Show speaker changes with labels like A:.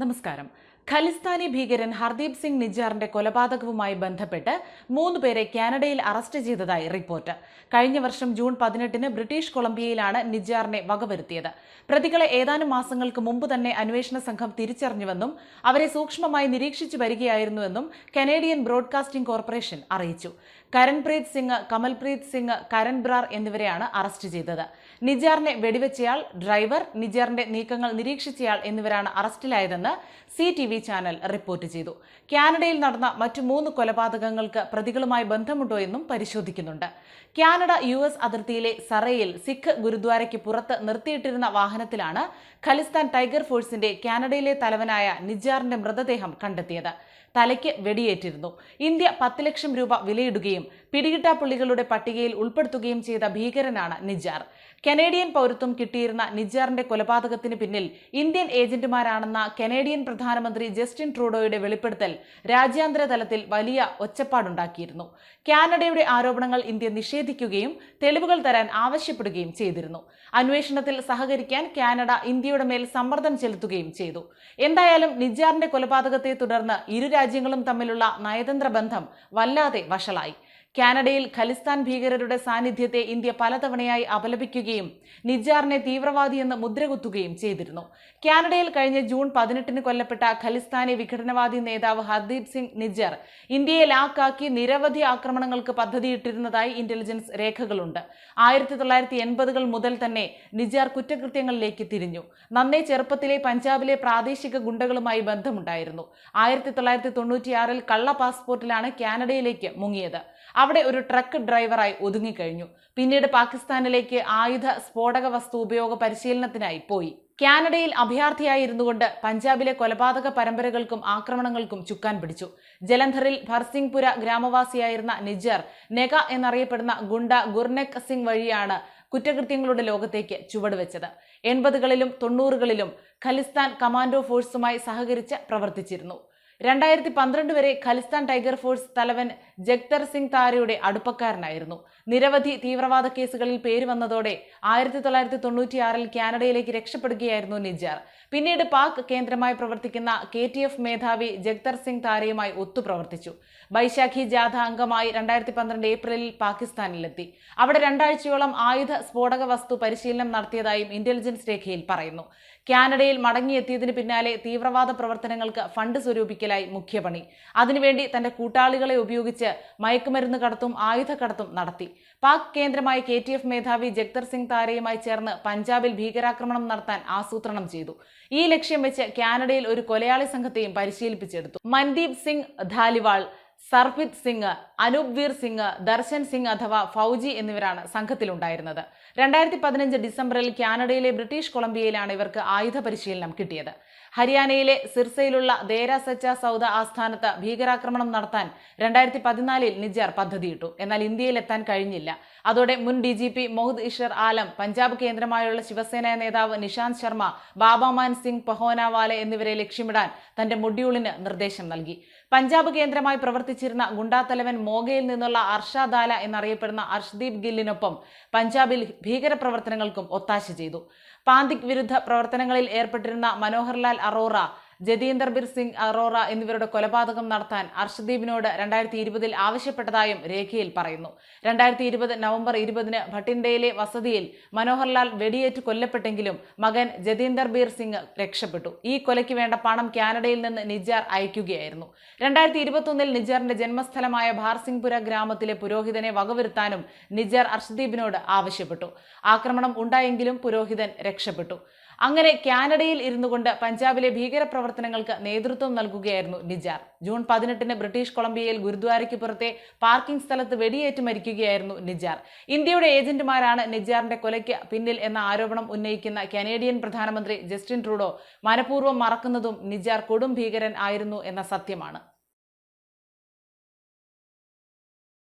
A: നമസ്കാരം. ഖലിസ്ഥാനി ഭീകരൻ ഹർദീപ് സിംഗ് നിജാറിന്റെ കൊലപാതകവുമായി ബന്ധപ്പെട്ട് മൂന്ന് പേരെ കാനഡയിൽ അറസ്റ്റ് ചെയ്തതായി റിപ്പോർട്ട്. കഴിഞ്ഞ വർഷം ജൂൺ പതിനെട്ടിന് ബ്രിട്ടീഷ് കൊളംബിയയിലാണ് നിജാറിനെ വകവരുത്തിയത്. പ്രതികളെ ഏതാനും മാസങ്ങൾക്ക് മുമ്പ് തന്നെ അന്വേഷണ സംഘം തിരിച്ചറിഞ്ഞുവെന്നും അവരെ സൂക്ഷ്മമായി നിരീക്ഷിച്ചു വരികയായിരുന്നുവെന്നും കനേഡിയൻ ബ്രോഡ്കാസ്റ്റിംഗ് കോർപ്പറേഷൻ അറിയിച്ചു. കരൺപ്രീത് സിംഗ് കമൽപ്രീത് സിംഗ് കരൺ ബ്രാർ എന്നിവരെയാണ് അറസ്റ്റ് ചെയ്തത്. നിജാറിനെ വെടിവെച്ചയാൾ ഡ്രൈവർ നിജാറിന്റെ നീക്കങ്ങൾ നിരീക്ഷിച്ചയാൾ എന്നിവരാണ് അറസ്റ്റിലായതെന്ന് C T V channel report ചെയ്തു. കാനഡയിൽ നടന്ന മറ്റു മൂന്ന് കൊലപാതകങ്ങൾക്ക് പ്രതികളുമായി ബന്ധമുണ്ടോ എന്നും പരിശോധിക്കുന്നുണ്ട്. കാനഡ യു എസ് അതിർത്തിയിലെ സറയിൽ സിഖ് ഗുരുദ്വാരയ്ക്ക് പുറത്ത് നിർത്തിയിട്ടിരുന്ന വാഹനത്തിലാണ് ഖലിസ്ഥാൻ ടൈഗർ ഫോഴ്സിന്റെ കാനഡയിലെ തലവനായ നിജാറിന്റെ മൃതദേഹം കണ്ടെത്തിയത്. തലയ്ക്ക് വെടിയേറ്റിരുന്നു. ഇന്ത്യ പത്ത് ലക്ഷം രൂപ വിലയിടുകയും പിടികിട്ടാപ്പുള്ളികളുടെ പട്ടികയിൽ ഉൾപ്പെടുത്തുകയും ചെയ്ത ഭീകരനാണ് നിജാർ. കനേഡിയൻ പൗരത്വം കിട്ടിയിരുന്ന നിജാറിന്റെ കൊലപാതകത്തിന് പിന്നിൽ ഇന്ത്യൻ ഏജന്റുമാരാണെന്ന കനേഡിയൻ പ്രധാനമന്ത്രി ജസ്റ്റിൻ ട്രൂഡോയുടെ വെളിപ്പെടുത്തൽ രാജ്യാന്തര തലത്തിൽ വലിയ ഒച്ചപ്പാടുണ്ടാക്കിയിരുന്നു. കാനഡയുടെ ആരോപണങ്ങൾ ഇന്ത്യ നിഷേധിക്കുകയും തെളിവുകൾ തരാൻ ആവശ്യപ്പെടുകയും ചെയ്തിരുന്നു. അന്വേഷണത്തിൽ സഹകരിക്കാൻ കാനഡ ഇന്ത്യയുടെ മേൽ സമ്മർദ്ദം ചെലുത്തുകയും ചെയ്തു. എന്തായാലും നിജാറിന്റെ കൊലപാതകത്തെ തുടർന്ന് ഇരു രാജ്യങ്ങളും തമ്മിലുള്ള നയതന്ത്ര ബന്ധം വല്ലാതെ വഷളായി. കാനഡയിൽ ഖലിസ്ഥാൻ ഭീകരരുടെ സാന്നിധ്യത്തെ ഇന്ത്യ പലതവണയായി അപലപിക്കുകയും നിജാറിനെ തീവ്രവാദിയെന്ന് മുദ്രകുത്തുകയും ചെയ്തിരുന്നു. കാനഡയിൽ കഴിഞ്ഞ ജൂൺ പതിനെട്ടിന് കൊല്ലപ്പെട്ട ഖലിസ്ഥാനി വിഘടനവാദി നേതാവ് ഹർദീപ് സിംഗ് നിജർ ഇന്ത്യയെ ലാക്കാക്കി നിരവധി ആക്രമണങ്ങൾക്ക് പദ്ധതിയിട്ടിരുന്നതായി ഇന്റലിജൻസ് രേഖകളുണ്ട്. ആയിരത്തി തൊള്ളായിരത്തി എൺപതുകൾ മുതൽ തന്നെ നിജാർ കുറ്റകൃത്യങ്ങളിലേക്ക് തിരിഞ്ഞു. നന്നേ ചെറുപ്പത്തിലെ പഞ്ചാബിലെ പ്രാദേശിക ഗുണ്ടകളുമായി ബന്ധമുണ്ടായിരുന്നു. ആയിരത്തി തൊള്ളായിരത്തി തൊണ്ണൂറ്റിയാറിൽ കള്ള പാസ്പോർട്ടിലാണ് കാനഡയിലേക്ക് മുങ്ങിയത്. അവിടെ ഒരു ട്രക്ക് ഡ്രൈവറായി ഒതുങ്ങിക്കഴിഞ്ഞു. പിന്നീട് പാകിസ്ഥാനിലേക്ക് ആയുധ സ്ഫോടക വസ്തു ഉപയോഗ പരിശീലനത്തിനായി പോയി. കാനഡയിൽ അഭയാർത്ഥിയായിരുന്നു കൊണ്ട് പഞ്ചാബിലെ കൊലപാതക പരമ്പരകൾക്കും ആക്രമണങ്ങൾക്കും ചുക്കാൻ പിടിച്ചു. ജലന്ധറിൽ ഭർസിംഗ്പുര ഗ്രാമവാസിയായിരുന്ന നിജർ നെഗ എന്നറിയപ്പെടുന്ന ഗുണ്ട ഗുർനെക് സിംഗ് വഴിയാണ് കുറ്റകൃത്യങ്ങളുടെ ലോകത്തേക്ക് ചുവടുവെച്ചത്. എൺപതുകളിലും തൊണ്ണൂറുകളിലും ഖലിസ്ഥാൻ കമാൻഡോ ഫോഴ്സുമായി സഹകരിച്ച് പ്രവർത്തിച്ചിരുന്നു. രണ്ടായിരത്തി പന്ത്രണ്ട് വരെ ഖലിസ്ഥാൻ ടൈഗർ ഫോഴ്സ് തലവൻ ജഗ്തർ സിംഗ് താരയുടെ അടുപ്പക്കാരനായിരുന്നു. നിരവധി തീവ്രവാദ കേസുകളിൽ പേര് വന്നതോടെ ആയിരത്തി തൊള്ളായിരത്തി തൊണ്ണൂറ്റിയാറിൽ കാനഡയിലേക്ക് രക്ഷപ്പെടുകയായിരുന്നു നിജാർ പിന്നീട് പാക് കേന്ദ്രമായി പ്രവർത്തിക്കുന്ന കെ ടി എഫ് മേധാവി ജഗ്തർ സിംഗ് താരയുമായി ഒത്തുപ്രവർത്തിച്ചു. ബൈശാഖി ജാഥ അംഗമായി രണ്ടായിരത്തി പന്ത്രണ്ട് ഏപ്രിലിൽ പാകിസ്ഥാനിലെത്തി. അവിടെ രണ്ടാഴ്ചയോളം ആയുധ സ്ഫോടക വസ്തു പരിശീലനം നടത്തിയതായും ഇന്റലിജൻസ് രേഖയിൽ പറയുന്നു. കാനഡയിൽ മടങ്ങിയെത്തിയതിന് പിന്നാലെ തീവ്രവാദ പ്രവർത്തനങ്ങൾക്ക് ഫണ്ട് സ്വരൂപിക്കലായി മുഖ്യപണി. അതിനുവേണ്ടി തന്റെ കൂട്ടാളികളെ ഉപയോഗിച്ച് മയക്കുമരുന്ന് കടത്തും ആയുധ കടത്തും നടത്തി. പാക് കേന്ദ്രമായ കെ ടി എഫ് മേധാവി ജഗ്ദർ സിംഗ് താരയുമായി ചേർന്ന് പഞ്ചാബിൽ ഭീകരാക്രമണം നടത്താൻ ആസൂത്രണം ചെയ്തു. ഈ ലക്ഷ്യം വെച്ച് കാനഡയിൽ ഒരു കൊലയാളി സംഘത്തെയും പരിശീലിപ്പിച്ചെടുത്തു. മൻദീപ് സിംഗ് ധാലിവാൾ സർപിത് സിംഗ് അനൂപ് വീർ സിംഗ് ദർശൻ സിംഗ് അഥവാ ഫൗജി എന്നിവരാണ് സംഘത്തിലുണ്ടായിരുന്നത്. രണ്ടായിരത്തി പതിനഞ്ച് ഡിസംബറിൽ കാനഡയിലെ ബ്രിട്ടീഷ് കൊളംബിയയിലാണ് ഇവർക്ക് ആയുധ പരിശീലനം കിട്ടിയത്. ഹരിയാനയിലെ സിർസയിലുള്ള ദേര സച്ച സൗദ ആസ്ഥാനത്ത് ഭീകരാക്രമണം നടത്താൻ രണ്ടായിരത്തി പതിനാലിൽ നിജാർ പദ്ധതിയിട്ടു. എന്നാൽ ഇന്ത്യയിൽ എത്താൻ കഴിഞ്ഞില്ല. അതോടെ മുൻ D G P Mohammad Izhar Alam Punjab കേന്ദ്രമായുള്ള Shiv Sena നേതാവ് നിഷാന്ത് ശർമ്മ ബാബാമാൻ സിംഗ് പഹോനാവാലെ എന്നിവരെ ലക്ഷ്യമിടാൻ തന്റെ മൊഡ്യൂളിന് നിർദ്ദേശം നൽകി. പഞ്ചാബ് കേന്ദ്രമായി പ്രവർത്തിച്ചിരുന്ന ഗുണ്ടാത്തലവൻ മോഗയിൽ നിന്നുള്ള അർഷാദാല എന്നറിയപ്പെടുന്ന അർഷ്ദീപ് ഗില്ലിനൊപ്പം പഞ്ചാബിൽ ഭീകരപ്രവർത്തനങ്ങൾക്കും ഒത്താശ ചെയ്തു. പാന്തിക് വിരുദ്ധ പ്രവർത്തനങ്ങളിൽ ഏർപ്പെട്ടിരുന്ന മനോഹർലാൽ അറോറ ജതീന്ദർ ബിർ സിംഗ് അറോറ എന്നിവരുടെ കൊലപാതകം നടത്താൻ അർഷദീപിനോട് രണ്ടായിരത്തി ഇരുപതിൽ ആവശ്യപ്പെട്ടതായും രേഖയിൽ പറയുന്നു. രണ്ടായിരത്തി ഇരുപത് നവംബർ ഇരുപതിന് ഭട്ടിൻഡയിലെ വസതിയിൽ മനോഹർലാൽ വെടിയേറ്റ് കൊല്ലപ്പെട്ടെങ്കിലും മകൻ ജതീന്ദർ ബീർ സിംഗ് രക്ഷപ്പെട്ടു. ഈ കൊലയ്ക്ക് വേണ്ട പണം കാനഡയിൽ നിന്ന് നിജാർ അയക്കുകയായിരുന്നു. രണ്ടായിരത്തി ഇരുപത്തൊന്നിൽ നിജാറിന്റെ ജന്മസ്ഥലമായ ഭാർസിംഗ്പുര ഗ്രാമത്തിലെ പുരോഹിതനെ വകവരുത്താനും നിജാർ അർഷദീപിനോട് ആവശ്യപ്പെട്ടു. ആക്രമണം ഉണ്ടായെങ്കിലും പുരോഹിതൻ രക്ഷപ്പെട്ടു. അങ്ങനെ കാനഡയിൽ ഇരുന്നു കൊണ്ട് പഞ്ചാബിലെ ഭീകരപ്രവർത്തനങ്ങൾക്ക് നേതൃത്വം നൽകുകയായിരുന്നു നിജാർ. ജൂൺ പതിനെട്ടിന് ബ്രിട്ടീഷ് കൊളംബിയയിൽ ഗുരുദ്വാരയ്ക്ക് പുറത്തെ പാർക്കിംഗ് സ്ഥലത്ത് വെടിയേറ്റ് മരിക്കുകയായിരുന്നു നിജാർ. ഇന്ത്യയുടെ ഏജന്റുമാരാണ് നിജാറിന്റെ കൊലയ്ക്ക് പിന്നിൽ എന്ന ആരോപണം ഉന്നയിക്കുന്ന കനേഡിയൻ പ്രധാനമന്ത്രി ജസ്റ്റിൻ ട്രൂഡോ മനഃപൂർവം മറക്കുന്നതും നിജാർ കൊടും ഭീകരൻ ആയിരുന്നു എന്ന സത്യമാണ്.